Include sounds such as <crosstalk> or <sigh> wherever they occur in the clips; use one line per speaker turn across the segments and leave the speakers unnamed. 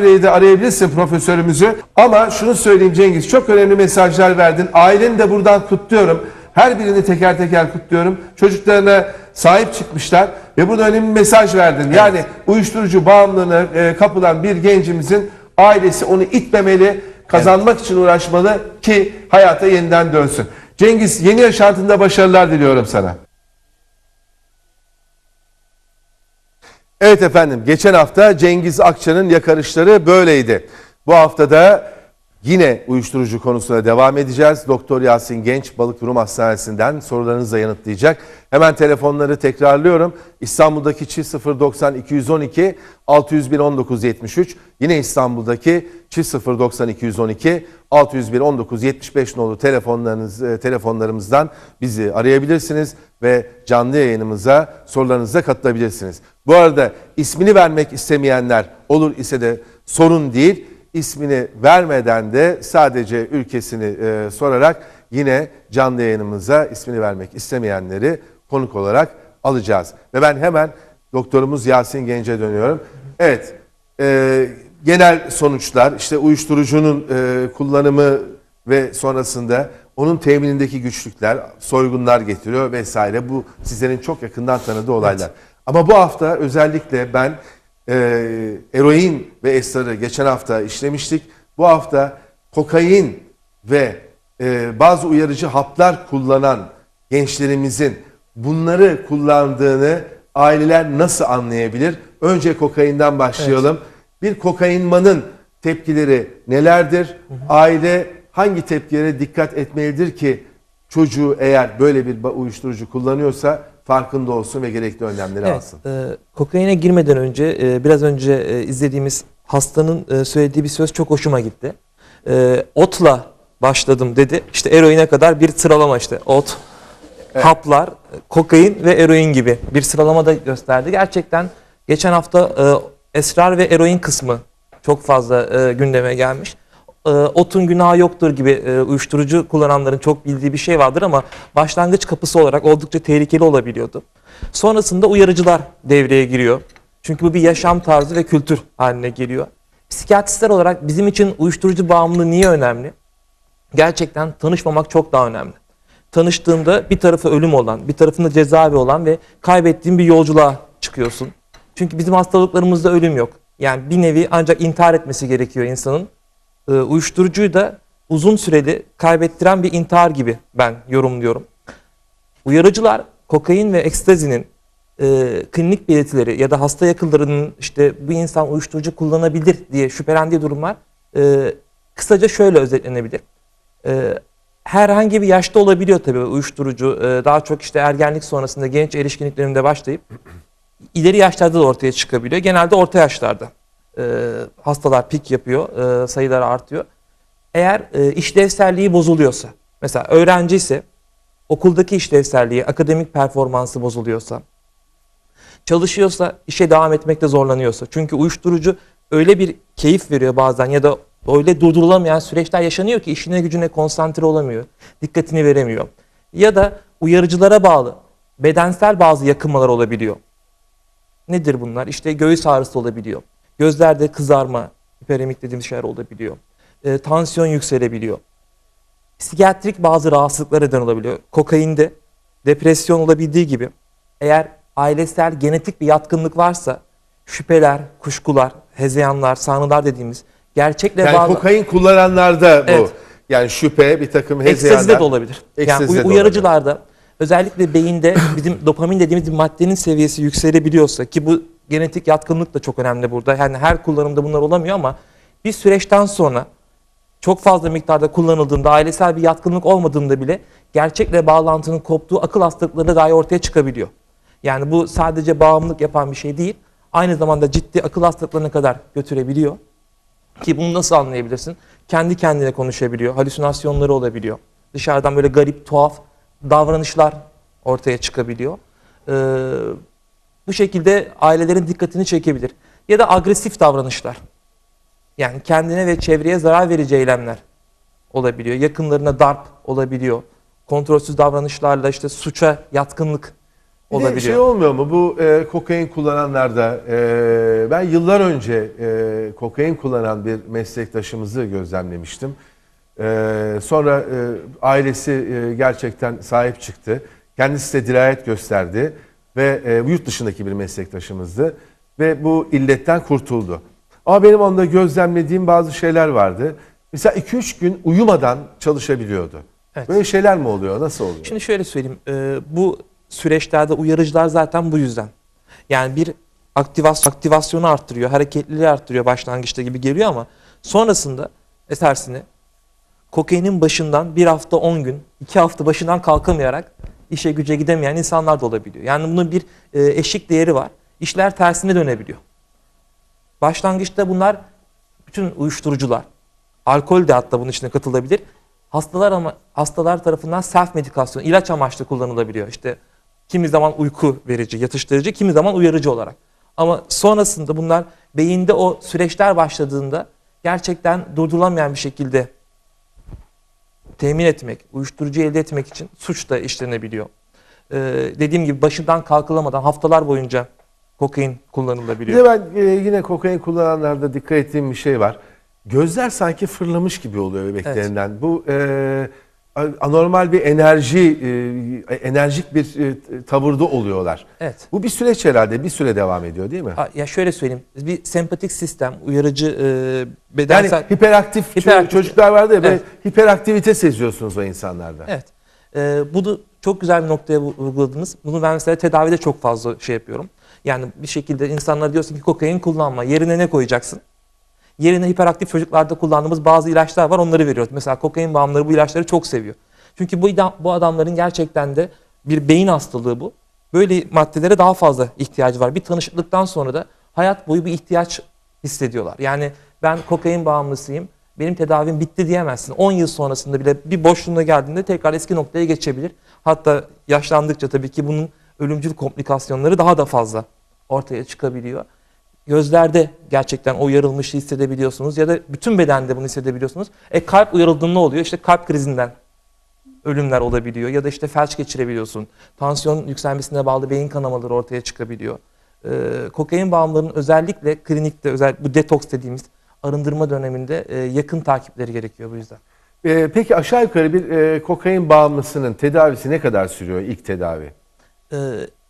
de arayabilirsin profesörümüzü. Ama şunu söyleyeyim Cengiz, çok önemli mesajlar verdin. Aileni de buradan kutluyorum. Her birini teker teker kutluyorum. Çocuklarına sahip çıkmışlar ve burada önemli bir mesaj verdin. Yani uyuşturucu bağımlılığına e, kapılan bir gencimizin ailesi onu itmemeli, kazanmak için uğraşmalı ki hayata yeniden dönsün. Cengiz yeni yaşantında başarılar diliyorum sana. Evet efendim geçen hafta Cengiz Akça'nın yakarışları böyleydi. Bu haftada yine uyuşturucu konusuna devam edeceğiz. Doktor Yasin Genç Balık Rum Hastanesi'nden sorularınızla yanıtlayacak. Hemen telefonları tekrarlıyorum. İstanbul'daki çift 090 212 601 19 73. Yine İstanbul'daki çift 090 212 601 19 75 nolu telefonlarınız, e, telefonlarımızdan bizi arayabilirsiniz ve canlı yayınımıza sorularınıza katılabilirsiniz. Bu arada ismini vermek istemeyenler olur ise de sorun değil. İsmini vermeden de sadece ülkesini e, sorarak yine canlı yayınımıza ismini vermek istemeyenleri konuk olarak alacağız. Ve ben hemen doktorumuz Yasin Genç'e dönüyorum. Evet, e, genel sonuçlar işte uyuşturucunun e, kullanımı ve sonrasında onun teminindeki güçlükler, soygunlar getiriyor vesaire. Bu sizlerin çok yakından tanıdığı olaylar. Ama bu hafta özellikle ben e, eroin ve esrarı geçen hafta işlemiştik. Bu hafta kokain ve e, bazı uyarıcı haplar kullanan gençlerimizin bunları kullandığını aileler nasıl anlayabilir? Önce kokainden başlayalım. Bir kokainmanın tepkileri nelerdir? Aile hangi tepkilere dikkat etmelidir ki çocuğu eğer böyle bir uyuşturucu kullanıyorsa farkında olsun ve gerekli önlemleri
Evet,
alsın.
e, kokaine girmeden önce e, biraz önce e, izlediğimiz hastanın e, söylediği bir söz çok hoşuma gitti. E, otla başladım dedi. İşte eroine kadar bir sıralama işte ot, haplar, kokain ve eroin gibi bir sıralama da gösterdi. Gerçekten geçen hafta e, esrar ve eroin kısmı çok fazla e, gündeme gelmiş. E, otun günahı yoktur gibi e, uyuşturucu kullananların çok bildiği bir şey vardır ama başlangıç kapısı olarak oldukça tehlikeli olabiliyordu. Sonrasında uyarıcılar devreye giriyor. Çünkü bu bir yaşam tarzı ve kültür haline geliyor. Psikiyatristler olarak bizim için uyuşturucu bağımlılığı niye önemli? Gerçekten tanışmamak çok daha önemli. Tanıştığında bir tarafı ölüm olan, bir tarafında cezaevi olan ve kaybettiğin bir yolculuğa çıkıyorsun. Çünkü bizim hastalıklarımızda ölüm yok. Yani bir nevi ancak intihar etmesi gerekiyor insanın. Ee, uyuşturucuyu da uzun süreli kaybettiren bir intihar gibi ben yorumluyorum. Uyarıcılar kokain ve ekstazinin e, klinik belirtileri ya da hasta yakınlarının işte bu insan uyuşturucu kullanabilir diye şüphelendiği durumlar e, kısaca şöyle özetlenebilir. E, herhangi bir yaşta olabiliyor tabii uyuşturucu. E, daha çok işte ergenlik sonrasında genç erişkinlik döneminde başlayıp ileri yaşlarda da ortaya çıkabiliyor. Genelde orta yaşlarda e, hastalar pik yapıyor, e, sayıları artıyor. Eğer e, işlevselliği bozuluyorsa, mesela öğrenci ise okuldaki işlevselliği, akademik performansı bozuluyorsa, çalışıyorsa, işe devam etmekte zorlanıyorsa. Çünkü uyuşturucu öyle bir keyif veriyor bazen ya da öyle durdurulamayan süreçler yaşanıyor ki işine gücüne konsantre olamıyor, dikkatini veremiyor. Ya da uyarıcılara bağlı bedensel bazı yakınmalar olabiliyor. Nedir bunlar? İşte göğüs ağrısı olabiliyor. Gözlerde kızarma, hiperemik dediğimiz şeyler olabiliyor. E, tansiyon yükselebiliyor. Psikiyatrik bazı rahatsızlıklar neden olabiliyor. Kokainde depresyon olabildiği gibi eğer ailesel genetik bir yatkınlık varsa şüpheler, kuşkular, hezeyanlar, sanrılar dediğimiz gerçekle
Yani
bağlı
kokain kullananlarda bu.
Evet.
Yani şüphe, bir takım
ekstazide
hezeyanlar.
de olabilir. Yani
Ekstazide de
uyarıcılarda özellikle beyinde <coughs> bizim dopamin dediğimiz bir maddenin seviyesi yükselebiliyorsa ki bu genetik yatkınlık da çok önemli burada. Yani her kullanımda bunlar olamıyor ama bir süreçten sonra çok fazla miktarda kullanıldığında ailesel bir yatkınlık olmadığında bile gerçekle bağlantının koptuğu akıl hastalıkları dahi ortaya çıkabiliyor. Yani bu sadece bağımlılık yapan bir şey değil. Aynı zamanda ciddi akıl hastalıklarına kadar götürebiliyor. Ki bunu nasıl anlayabilirsin? Kendi kendine konuşabiliyor, halüsinasyonları olabiliyor. Dışarıdan böyle garip, tuhaf davranışlar ortaya çıkabiliyor. Ee, bu şekilde ailelerin dikkatini çekebilir. Ya da agresif davranışlar. Yani kendine ve çevreye zarar verici eylemler olabiliyor. Yakınlarına darp olabiliyor. Kontrolsüz davranışlarla işte suça yatkınlık
Bir
olabiliyor.
şey olmuyor mu bu e, kokain kullananlarda e, ben yıllar önce e, kokain kullanan bir meslektaşımızı gözlemlemiştim. E, sonra e, ailesi e, gerçekten sahip çıktı. Kendisi de dirayet gösterdi ve e, yurt dışındaki bir meslektaşımızdı ve bu illetten kurtuldu. Ama benim onda gözlemlediğim bazı şeyler vardı. Mesela 2-3 gün uyumadan çalışabiliyordu.
Evet.
Böyle şeyler mi oluyor? Nasıl oluyor?
Şimdi şöyle söyleyeyim. e, bu süreçlerde uyarıcılar zaten bu yüzden. Yani bir aktivasyon, aktivasyonu arttırıyor, hareketliliği arttırıyor başlangıçta gibi geliyor ama sonrasında tersine kokainin başından bir hafta 10 gün, iki hafta başından kalkamayarak işe güce gidemeyen insanlar da olabiliyor. Yani bunun bir e, eşik değeri var. İşler tersine dönebiliyor. Başlangıçta bunlar bütün uyuşturucular, alkol de hatta bunun içine katılabilir. Hastalar ama hastalar tarafından self medikasyon, ilaç amaçlı kullanılabiliyor. İşte kimi zaman uyku verici, yatıştırıcı, kimi zaman uyarıcı olarak. Ama sonrasında bunlar beyinde o süreçler başladığında gerçekten durdurulamayan bir şekilde temin etmek, uyuşturucu elde etmek için suç da işlenebiliyor. Ee, dediğim gibi başından kalkılamadan haftalar boyunca kokain
Bir
kullanılabiliyor.
de ben e, yine kokain kullananlarda dikkat ettiğim bir şey var. Gözler sanki fırlamış gibi oluyor bebeklerinden. Bu e, anormal bir enerji, e, enerjik bir e, tavırda oluyorlar.
Evet.
Bu bir süreç herhalde, bir süre devam ediyor değil mi?
Ha, Ya şöyle söyleyeyim. Bir sempatik sistem, uyarıcı e,
Yani
bedensel...
hiperaktif, ço-
Hiperaktif.
çocuklar vardı ya,
Evet.
hiperaktivite seziyorsunuz o insanlarda.
Evet. E, bunu çok güzel bir noktaya vu- vurguladınız. Bunu ben mesela tedavide çok fazla şey yapıyorum. Yani bir şekilde insanlara diyorsun ki kokain kullanma. Yerine ne koyacaksın? Yerine hiperaktif çocuklarda kullandığımız bazı ilaçlar var. Onları veriyoruz. Mesela kokain bağımlıları bu ilaçları çok seviyor. Çünkü bu, bu adamların gerçekten de bir beyin hastalığı bu. Böyle maddelere daha fazla ihtiyacı var. Bir tanışıklıktan sonra da hayat boyu bir ihtiyaç hissediyorlar. Yani ben kokain bağımlısıyım. Benim tedavim bitti diyemezsin. 10 yıl sonrasında bile bir boşluğuna geldiğinde tekrar eski noktaya geçebilir. Hatta yaşlandıkça tabii ki bunun ölümcül komplikasyonları daha da fazla ortaya çıkabiliyor. Gözlerde gerçekten o uyarılmışı hissedebiliyorsunuz ya da bütün bedende bunu hissedebiliyorsunuz. E kalp uyarıldığında ne oluyor? İşte kalp krizinden ölümler olabiliyor ya da işte felç geçirebiliyorsun. Tansiyon yükselmesine bağlı beyin kanamaları ortaya çıkabiliyor. Ee, kokain bağımlılarının özellikle klinikte özel bu detoks dediğimiz arındırma döneminde e, yakın takipleri gerekiyor bu yüzden.
E, peki aşağı yukarı bir e, kokain bağımlısının tedavisi ne kadar sürüyor ilk tedavi?
Ee,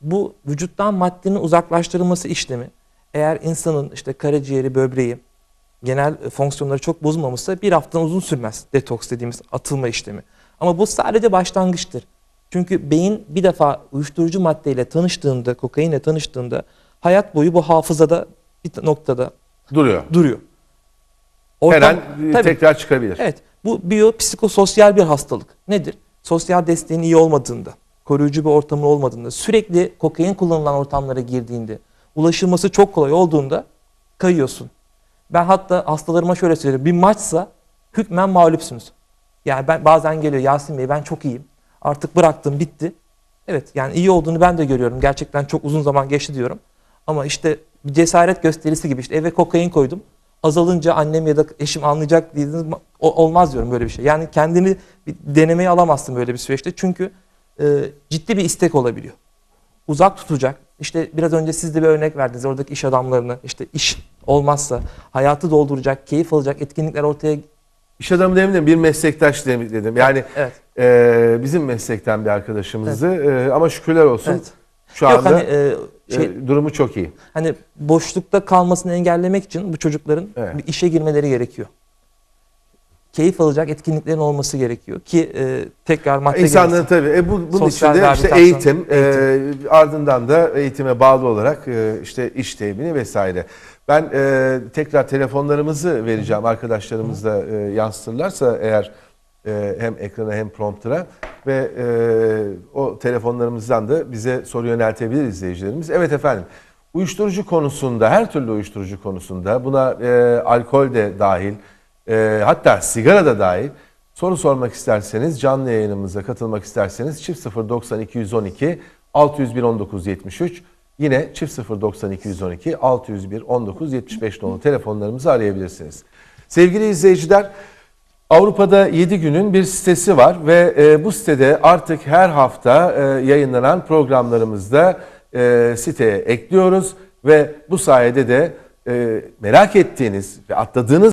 bu vücuttan maddenin uzaklaştırılması işlemi eğer insanın işte karaciğeri, böbreği genel e, fonksiyonları çok bozulmamışsa bir haftadan uzun sürmez detoks dediğimiz atılma işlemi. Ama bu sadece başlangıçtır. Çünkü beyin bir defa uyuşturucu maddeyle tanıştığında, kokainle tanıştığında hayat boyu bu hafızada bir noktada
Duruyor.
duruyor.
Her
Ortam-
an e,
Tabii.
tekrar çıkabilir.
Evet. Bu biyopsikososyal bir hastalık. Nedir? Sosyal desteğin iyi olmadığında, koruyucu bir ortamın olmadığında, sürekli kokain kullanılan ortamlara girdiğinde, ulaşılması çok kolay olduğunda kayıyorsun. Ben hatta hastalarıma şöyle söylüyorum. Bir maçsa hükmen mağlupsunuz. Yani ben bazen geliyor Yasin Bey ben çok iyiyim. Artık bıraktım bitti. Evet yani iyi olduğunu ben de görüyorum. Gerçekten çok uzun zaman geçti diyorum. Ama işte bir cesaret gösterisi gibi işte eve kokain koydum. Azalınca annem ya da eşim anlayacak dediğiniz olmaz diyorum böyle bir şey. Yani kendini bir denemeye alamazsın böyle bir süreçte. Çünkü e, ciddi bir istek olabiliyor. Uzak tutacak. İşte biraz önce siz de bir örnek verdiniz. Oradaki iş adamlarını işte iş olmazsa hayatı dolduracak, keyif alacak etkinlikler ortaya
İş adamı demedim bir meslektaş dedim. Yani
Evet.
e, bizim meslekten bir arkadaşımızdı E, ama şükürler olsun
Evet.
şu
Yok
anda
hani e, şey
e, durumu çok iyi.
hani boşlukta kalmasını engellemek için bu çocukların
Evet.
bir işe girmeleri gerekiyor. Keyif alacak etkinliklerin olması gerekiyor ki e, tekrar madde
İnsanların tabii. E, bu, bunun
Sosyal
içinde işte
rehabilitasyon,
eğitim, e, ardından da eğitime bağlı olarak e, işte iş temini vesaire. Ben e, tekrar telefonlarımızı vereceğim arkadaşlarımız da e, yansıtırlarsa eğer e, hem ekrana hem prompter'a ve e, o telefonlarımızdan da bize soru yöneltebilir izleyicilerimiz. Evet efendim. Uyuşturucu konusunda, her türlü uyuşturucu konusunda buna e, alkol de dahil, e, hatta sigara da dahil soru sormak isterseniz, canlı yayınımıza katılmak isterseniz çift 090 212 601 19 73 yine çift 090 212 601 19 75 nolu telefonlarımızı arayabilirsiniz. Sevgili izleyiciler, Avrupa'da 7 günün bir sitesi var ve e, bu sitede artık her hafta e, yayınlanan programlarımızda e, siteye ekliyoruz ve bu sayede de e, merak ettiğiniz ve atladığınız